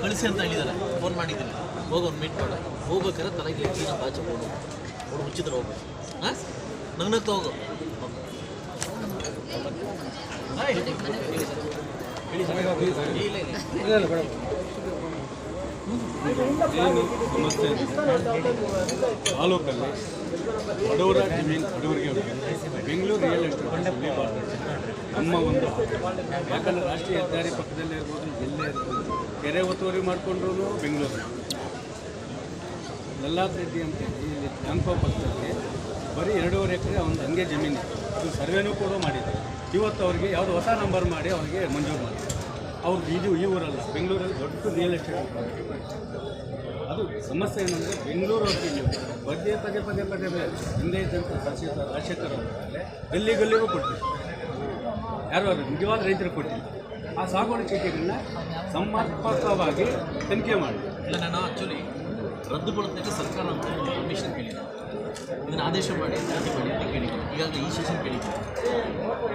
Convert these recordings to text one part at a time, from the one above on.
ಕಳಿಸಿ ಅಂತ ಹೇಳಿದ್ದಾರೆ ಫೋನ್ ಮಾಡಿದ್ದೀನಿ. ಹೋಗಿ ಒಂದು ಮೀಟ್ ಮಾಡ. ಹೋಗ್ಬೇಕಾದ್ರೆ ತಲೆಗೆ ಹೆಚ್ಚಿನ ಬಾಚಿ ಹೋಗು ಅವ್ರು ಮುಚ್ಚಿದ್ರೆ ಹೋಗ್ಬೇಕು. ಹಾಂ? ನಗ್ನಗ್ತಾ ಹೋಗು ಹಾಯ್. ಹೇಳಿ ಸರ್. ಇಲ್ಲ, ಇಲ್ಲ. ಏನು ಸಮಸ್ಯೆ ತಾಲೂಕಲ್ಲಿ ಬಡವರ ಜಮೀನು ಬಡವರಿಗೆ. ಬೆಂಗಳೂರು ರಿಯಲ್ ಎಸ್ಟೇಟ್ ನಮ್ಮ ಒಂದು ಯಾಕಂದರೆ ರಾಷ್ಟ್ರೀಯ ಹೆದ್ದಾರಿ ಪಕ್ಕದಲ್ಲೇ ಇರ್ಬೋದು ಜಿಲ್ಲೆ ಇರ್ಬೋದು, ಕೆರೆ ಒತ್ತುವರಿ ಮಾಡಿಕೊಂಡ್ರು ಬೆಂಗಳೂರು. ಲಲ್ಲಾತ್ ರೆಡ್ಡಿ ಅಂತ ಇಲ್ಲಿ ಟ್ಯಾಂಕೋ ಪಕ್ಕದಲ್ಲಿ ಬರೀ ಎರಡೂವರೆ ಎಕರೆ ಒಂದು ಹಂಗೆ ಜಮೀನು ಸರ್ವೇನೂ ಕೂಡ ಮಾಡಿದ್ರು ಇವತ್ತು ಅವ್ರಿಗೆ ಯಾವುದೋ ಹೊಸ ನಂಬರ್ ಮಾಡಿ ಅವ್ರಿಗೆ ಮಂಜೂರು ಮಾಡಿ ಅವ್ರಿಗೆ ಇದು ಈ ಊರಲ್ಲ ಬೆಂಗಳೂರಲ್ಲಿ ದೊಡ್ಡ ರಿಯಲ್ ಎಸ್ಟೇಟ್ ಅದು ಸಮಸ್ಯೆ ಏನಂದರೆ ಬೆಂಗಳೂರು ಅವ್ರಿಗೆ ನೀವು ಪದೇ ಪದೇ ಪದೇ ಪದೇ ಬೇರೆ ಹಿಂದೆ ಇದ್ದಂಥ ರಾಜಶೇಖರ್ ಗಲ್ಲಿ ಗಲ್ಲಿಗೂ ಕೊಟ್ಟಿಲ್ಲ ಯಾರು ಅವರು? ನಿಜವಾದ ರೈತರು ಕೊಟ್ಟಿಲ್ಲ ಆ ಸಾಗುವಳಿ ಚೀಟಿಗಳನ್ನ ಸಮರ್ಪಕವಾಗಿ ತನಿಖೆ ಮಾಡಿ. ಇಲ್ಲ, ನಾನು ಆ್ಯಕ್ಚುಲಿ ರದ್ದುಗೊಳಿಸಲಿಕ್ಕೆ ಸರ್ಕಾರ ಪರ್ಮಿಷನ್ ಕೇಳಿದೆ. ಇದನ್ನು ಆದೇಶ ಮಾಡಿ ಜಾತಿ ಮಾಡಿ ಅಂತ ಕೇಳಿದ್ದೀನಿ ಈಗಾಗಲೇ ಈ ಸೆಷನ್ ಕೇಳಿದ್ದೀನಿ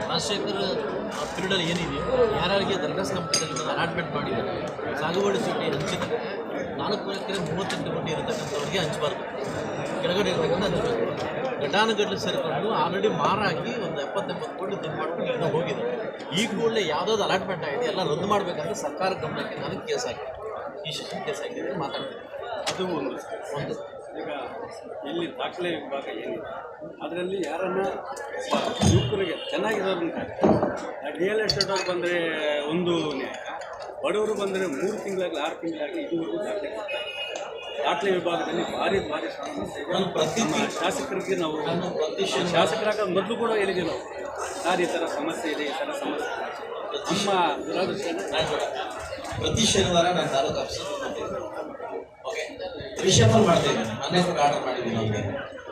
ರಾಜಶೇಖರ್ ಪೀರಿಯಡಲ್ಲಿ ಏನಿದೆ? ಯಾರ್ಯಾರಿಗೆ ದರ್ಗಾಸ್ ಕಂಪನಿಯಲ್ಲಿ ಅಲಾಟ್ಮೆಂಟ್ ಮಾಡಿದ್ದಾರೆ? ಸಾಗುವಳಿ ಚೀಟಿ ಹಂಚಿದರೆ ನಾಲ್ಕು ಎಕರೆ ಮೂವತ್ತೆಂಟು ಕೋಟಿ ಇರತಕ್ಕಂಥವ್ರಿಗೆ ಹಂಚಬಾರ್ದು. ಕೆಳಗಡೆ ಇರತಕ್ಕಂಥ ಹಂಚಬೇಕು ಘಟಾನುಘಟನೆ ಸೇರಿಕೊಂಡು ಆಲ್ರೆಡಿ ಮಾರಾಗಿ ಒಂದು ಎಪ್ಪತ್ತೆಂಬತ್ತು ಕೋಟಿ ದುಡ್ಡು ಮಾಡ್ಕೊಂಡು ಇನ್ನೂ ಹೋಗಿದೆ. ಈ ಕೂಡಲೇ ಯಾವುದಾದ್ರು ಅಲಾಟ್ಮೆಂಟ್ ಆಗಿದೆ ಎಲ್ಲ ರದ್ದು ಮಾಡಬೇಕಂದ್ರೆ ಸರ್ಕಾರ ಗಮನಕ್ಕೆ ನಾನು ಕೇಸ್ ಹಾಕಿದೆ ಈ ಸೆಷನ್ ಕೇಸ್ ಹಾಕಿದೆ ಮಾತಾಡ್ತೀನಿ. ಅದು ಒಂದು. ಒಂದು. ಈಗ ಇಲ್ಲಿ ದಾಖಲೆ ವಿಭಾಗ ಏನಿದೆ, ಅದರಲ್ಲಿ ಯಾರನ್ನ ಯುವಕರಿಗೆ ಚೆನ್ನಾಗಿರೋರನ್ನ ರಿಯಲ್ ಎಸ್ಟೇಟ್ ಅವ್ರು ಬಂದರೆ ಒಂದು ನ್ಯಾಯ, ಬಡವರು ಬಂದರೆ ಮೂರು ತಿಂಗಳಾಗಲಿ, ಆರು ತಿಂಗಳಾಗಲಿ ಇದುವರೆಗೂ ದಾಖಲೆ. ದಾಖಲೆ ವಿಭಾಗದಲ್ಲಿ ಭಾರಿ ಭಾರಿ ಸಮಸ್ಯೆ ಶಾಸಕರಿಗೆ ನಾವು ಶಾಸಕರಾಗ ಮೊದಲು ಕೂಡ ಹೇಳಿದೆ ನಾವು, ಸರ್, ಈ ಥರ ಸಮಸ್ಯೆ ಇದೆ, ಈ ಥರ ಸಮಸ್ಯೆ. ನಮ್ಮ ದುರಾದೃಷ್ಟ ಪ್ರತಿ ಶನಿವಾರ ನಾನು ತಾಲೂಕು ಆಫೀಸರ್ ರಿಷಫಲ್ ಮಾಡ್ತಾ ಇದ್ದೇನೆ. ಮೊನ್ನೆ ಕೂಡ ಆರ್ಡರ್ ಮಾಡಿದ್ದೀನಿ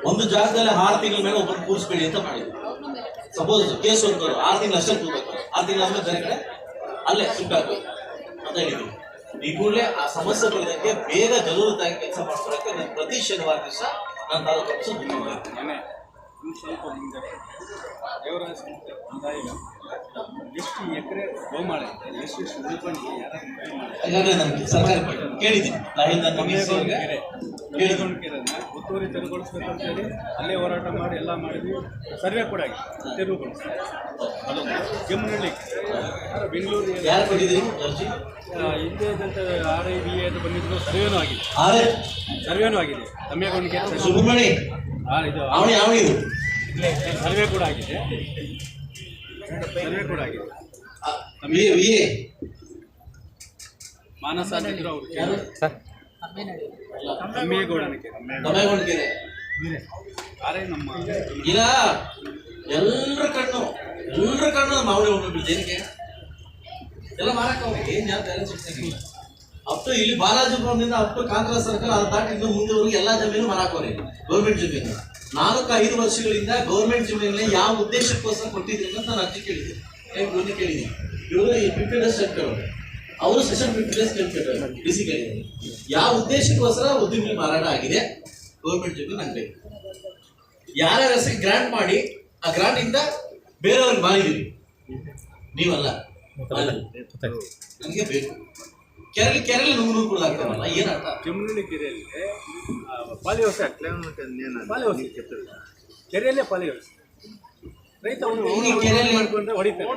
ಒಂದು ಜಾಗದಲ್ಲಿ ಆರು ತಿಂಗಳ ಮೇಲೆ ಒಬ್ಬರು ಕೂರಿಸ್ಬೇಡಿ ಅಂತ ಮಾಡಿದ್ದೀನಿ ಸಪೋಸ್ ಕೇಸ್ ಒಂದು ಆರು ತಿಂಗಳು ಅಷ್ಟೇ ಕೂರ್ಬೇಕು. ಆರು ತಿಂಗಳ ಆದ್ಮೇಲೆ ಬೇರೆ ಕಡೆ ಅಲ್ಲೇ ಶಿಫ್ಟ್ ಅಂತ ಹೇಳಿದ್ದೀನಿ ಈ ಕೂಡಲೇ ಆ ಸಮಸ್ಯೆ ಬರೋದಕ್ಕೆ ಬೇಗ ಜರೂರತಾಗಿ ಕೆಲಸ ಮಾಡ್ಕೊಳಕ್ಕೆ ನಾನು ಪ್ರತಿ ಶನಿವಾರ ದಿವಸ ನಾನು ತಾಲೂಕು ಮಾಡ್ತೀನಿ ಇನ್ನು ಸ್ವಲ್ಪ ಮುಂದೆ. ದೇವರಾಜ ಸಂಸ್ಥೆ ಕಂದಾಯ ಎಷ್ಟು ಎಕರೆ ಗೋಮಾಳೆ ಎಷ್ಟು ನನಗೆ ಸರ್ಕಾರಿ. ಕೇಳಿದ್ದೀನಿ. ಕೆರೆನ ಒತ್ತುವರಿ ತೆರವುಗೊಳಿಸ್ಬೇಕಂತ ಹೇಳಿ ಅಲ್ಲೇ ಹೋರಾಟ ಮಾಡಿ ಎಲ್ಲ ಮಾಡಿದ್ವಿ. ಸರ್ವೆ ಕೂಡ ಆಗಿದೆ. ತೆರವುಗೊಳಿಸ್ತಾರೆ ಅದು ಜಮ್ಮನಹಳ್ಳಿ ಬೆಂಗಳೂರಿನ ಬೆಂಗಳೂರು ಹಿಂದೆ ಆರ್ ಐ ಬಿ ಎ ಬಂದಿದ್ರು. ಸರ್ವೇನೂ ಆಗಿದೆ. ಸರ್ವೇನೂ ಆಗಿದೆ. ತಮ್ಮೇಗೌಡ ಅವನಿ ಇದು ಸರ್ವೆ ಕೂಡ ಆಗಿದೆ. ಸರ್ವೆ ಕೂಡ ಆಗಿದೆ. ವಿ ವಿ ಮಾನಸ ಅಂತಿದ್ರು ಅವರು ಯಾರು? ನಮ್ಮ ಎಲ್ಲರ ಕಣ್ಣು ಎಲ್ಲರ ಕಣ್ಣು ಮಾವಳಿ ಹೋಗ್ಬಿಟ್ಟು ಏನಕ್ಕೆ? ಎಲ್ಲ ಮಾರಕ್ಕೆ ಹೋಗಿ ಏನ್ ಯಾರು ಬ್ಯಾಲೆನ್ಸ್ ಇಡ್ಸಂಗಿಲ್ಲ ಅಪ್ ಟು ಇಲ್ಲಿ ಬಾಲಾಜಿಪುರದಿಂದ ಅಪ್ ಟು ಕಾಂಗ್ರೆಸ್ ಸರ್ಕಾರ ಅದು ದಾಟಿ ಇನ್ನು ಎಲ್ಲ ಎಲ್ಲಾ ಜಮೀನು ಮರಾಕೋರಿ ಗೌರ್ಮೆಂಟ್ ಜಮೀನು. ನಾಲ್ಕು ಐದು ವರ್ಷಗಳಿಂದ ಗೌರ್ಮೆಂಟ್ ಜಮೀನಲ್ಲಿ ಯಾವ ಉದ್ದೇಶಕ್ಕೋಸ್ಕರ ಕೊಟ್ಟಿದ್ದೀನಿ ಅಂತ ನಾನು ಅರ್ಜಿ ಕೇಳಿದ್ದೆ. ಏನ್ ಗುರುನಿ ಕೇಳಿದ್ದೀನಿ ಇವರು ಈ ಡೇಸ್ ಕೇಳೋರು ಅವರು. ಸೆಷನ್ ಫಿಫ್ಟಿ ಡೇಸ್ ಕೇಳ್ತಾರೆ ಡಿ ಸಿ ಕೇಳಿದ್ದಾರೆ ಯಾವ ಉದ್ದೇಶಕ್ಕೋಸ್ಕರ ಉದ್ದಿಮೆ ಮಾರಾಟ ಆಗಿದೆ ಗೌರ್ಮೆಂಟ್ ಜಮೀನು ನಂಗೆ ಯಾರ್ಯಾರ ಹೆಸರಿಗೆ ಗ್ರಾಂಟ್ ಮಾಡಿ ಆ ಗ್ರಾಂಟ್ ಇಂದ ಬೇರೆಯವ್ರಿಗೆ ಮಾಡಿದ್ದೀವಿ ನೀವಲ್ಲ. ನನಗೆ ಬೇಕು. ಕೆರೆಲಿ ಕೆರೆಲಿ ನುಗ್ಗು ಕೂಡ ಆಗ್ತಾರಲ್ಲ ಏನರ್ಥ? ಜಮುನಳ್ಳಿ ಕೆರೆಯಲ್ಲಿ ಪಾಲಿಹೌಸ್ ಪಾಲಿಹೌಸ್. ಕೆರೆಯಲ್ಲೇ ಪಾಲಿಹೌಸ್. ರೈತ ಅವನು ಕೆರೆಯಲ್ಲಿ ಮಾಡ್ಕೊಂಡ್ರೆ ಹೊಡಿತಾರೆ.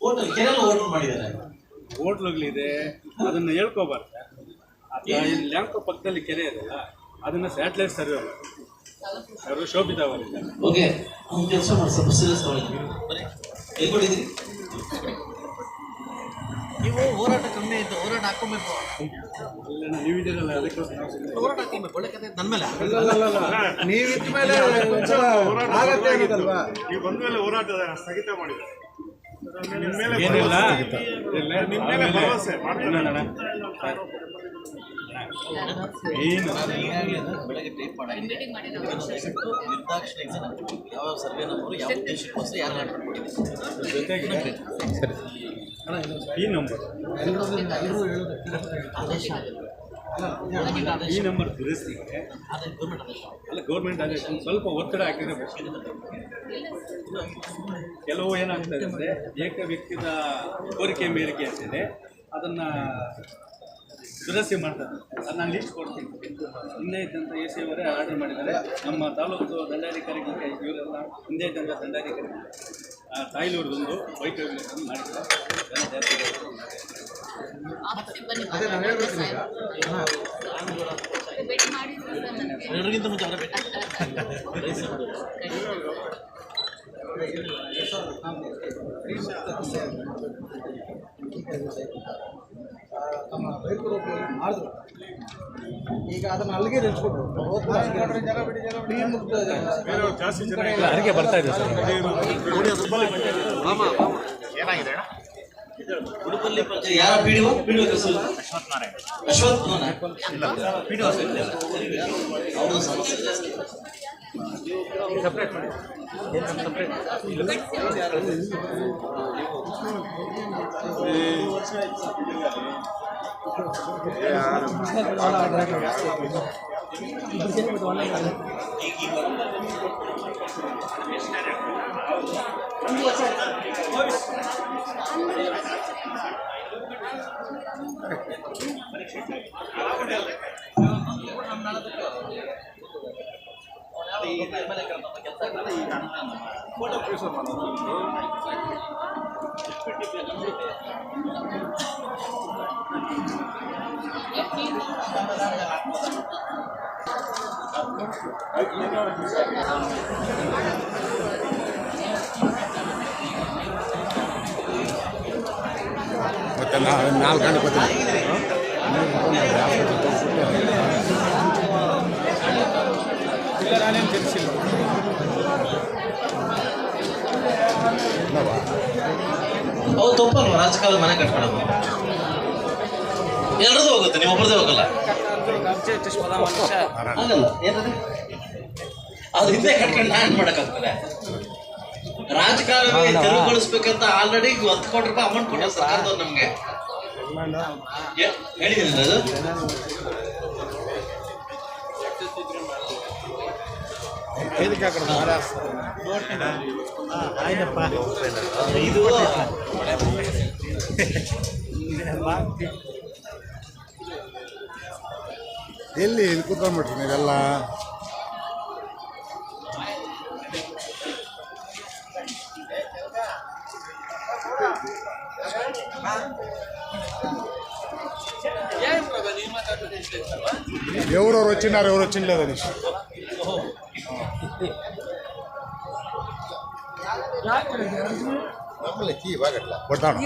ಹೋಟೆಲ್ ಕೆರೆಲ್ಲ ಹೋಟೆಲ್. ಮಾಡಿದ್ದಾರೆ. ಹೋಟ್ಲುಗಳಿದೆ ಅದನ್ನ ಹೇಳ್ಕೋಬಾರ್ದು. ಲ್ಯಾಂಕೋ ಪಕ್ಕದಲ್ಲಿ ಕೆರೆ ಇದೆಯಲ್ಲ ಅದನ್ನ ಸ್ಯಾಟಲೈಟ್ ಸರ್ವೆ ಅವರು ಶೋಭಿತ ಅವರಿದ್ದಾರೆ ಓಕೆ ಅವ್ನು ಕೆಲಸ ಮಾಡಿ ಸ್ವಲ್ಪ ಸೀರಿಯಸ್ ತಗೊಳ್ಳಿ ಬರೀ ಎಲ್ಲಿ ಹೋರಾಟ ಕಮ್ಮಿ ಆಯ್ತು ಹೋರಾಟ ಹಾಕೊಬೇಕು ಹೋರಾಟ ಹಾಕೊಬೇಕು ಒಳ್ಳೆ ಕತೆ ನನ್ನ ಮೇಲೆ? ನೀವಿದ್ದ ಮೇಲೆ ಆಗತ್ತೆ ಆಗಿದಲ್ವಾ ನೀವು ಬಂದ ಮೇಲೆ ಹೋರಾಟ ಸ್ಥಗಿತ ಮಾಡಿದ್ದಾರೆ ನಿಮ್ಮ ಮೇಲೆ ಏನಿಲ್ಲ ಇಲ್ಲ, ನಿಮ್ಮ ಮೇಲೆ ಭರವಸೆ ಮಾಡ್ತಾರೆ. ಈ ನಂಬರ್ ಆದೇಶ ಈ ನಂಬರ್ ಅಲ್ಲ ಗೌರ್ಮೆಂಟ್ ಅದೇ ಸ್ವಲ್ಪ ಒತ್ತಡ ಹಾಕಿದ್ರೆ ಕೆಲವು ಏನಾಗ್ತದೆ ಅಂದರೆ ಏಕ ವ್ಯಕ್ತಿಯ ಕೋರಿಕೆ ಮೇರೆಗೆ ಅಂತಿದೆ. ಅದನ್ನು ದುರಸ್ತಿ ಮಾಡ್ತಾರೆ ಅದು ನಾನು ಲಿಸ್ಟ್ ಕೊಡ್ತೀನಿ. ಹಿಂದೆ ಇದ್ದಂಥ ಎ ಸಿ ಅವರೇ ಆರ್ಡರ್ ಮಾಡಿದ್ದಾರೆ. ನಮ್ಮ ತಾಲೂಕು ದಂಡಾಧಿಕಾರಿಗಳಿಗೆ ಇವರೆಲ್ಲ ಹಿಂದೆ ಇದ್ದಂಥ ದಂಡಾಧಿಕಾರಿ ಬಂದು ಬೈಕ್ ಮಾಡಿದ್ದಾರೆ. ಮಾಡಿದ್ರು. ಈಗ ಅದನ್ನ ಅಲ್ಲಿಗೆ ನಿಲ್ಸ್ಬಿಟ್ರು. ಅಡಿಗೆ ಬರ್ತಾ ಇದೆ ಸರ್? ಉಡುಪಲ್ಲಿ ಪಂಚಾಯತ್ ಯಾರ ಪಿಡಿಒ ಪಿಡಿಒ ಹೆಸರು ಅಶ್ವಥ್ ನಾರಾಯಣ್. ಅವ್ರದ್ದು ಸಮಸ್ಯೆ ಜಾಸ್ತಿ. ಫೋಟೋ ಪ್ಯೂಸ್ ಮಾಡೋದು ಮತ್ತೆ ನಾಲ್ಕು ಗಂಟೆ ಇಲ್ಲ ನಾನೇನು ತಿಳಿಸಿಲ್ಲ ತಪ್ಪಲ್ವ? ರಾಜಕಾಲದ ಮನೆ ಕಟ್ಕೊಳೋದು. ಎಲ್ರದ್ದು ಹೋಗುತ್ತೆ ನೀವು ಒಬ್ಬರದೇ ಹೋಗಲ್ಲ. ಆಗಲ್ಲ. ಏನದು? ಅದು ಹಿಂದೆ ಕಟ್ಕೊಂಡು ನಾನು ಮಾಡಕ್ಕಾಗ್ತದೆ. ರಾಜಕಾರಣಿ ತೆರವುಗೊಳಿಸ್ಬೇಕಂತ ಆಲ್ರೆಡಿ ಹತ್ತು ಕೋಟಿ ರೂಪಾಯಿ ಅಮೌಂಟ್ ಕೊಡೋ ಸರ್ಕಾರದವ್ರು ನಮ್ಗೆ. ಏ- ಹೇಳಿದ್ದೀನಿ ಅದು ಇದು ಎಲ್ಲಿ ಇಲ್ಲಿ ಕೂತ್ಕೊಂಡ್ಬಿಟ್ರಿ ನೀವೆಲ್ಲ ఎవరెవరు వచ్చినారు ఎవరు వచ్చిండలేదు అనేసి కొడతాను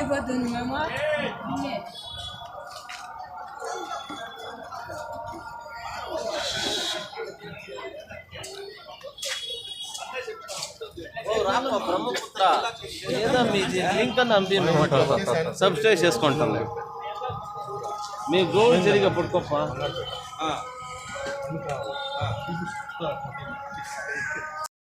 రామ బ్రహ్మపుత్ర ఏదో మీది లింక్ అని అంపి మేము సబ్స్క్రైబ్ చేసుకుంటాం మీ గోల్ జరిగే పడుకోప్ప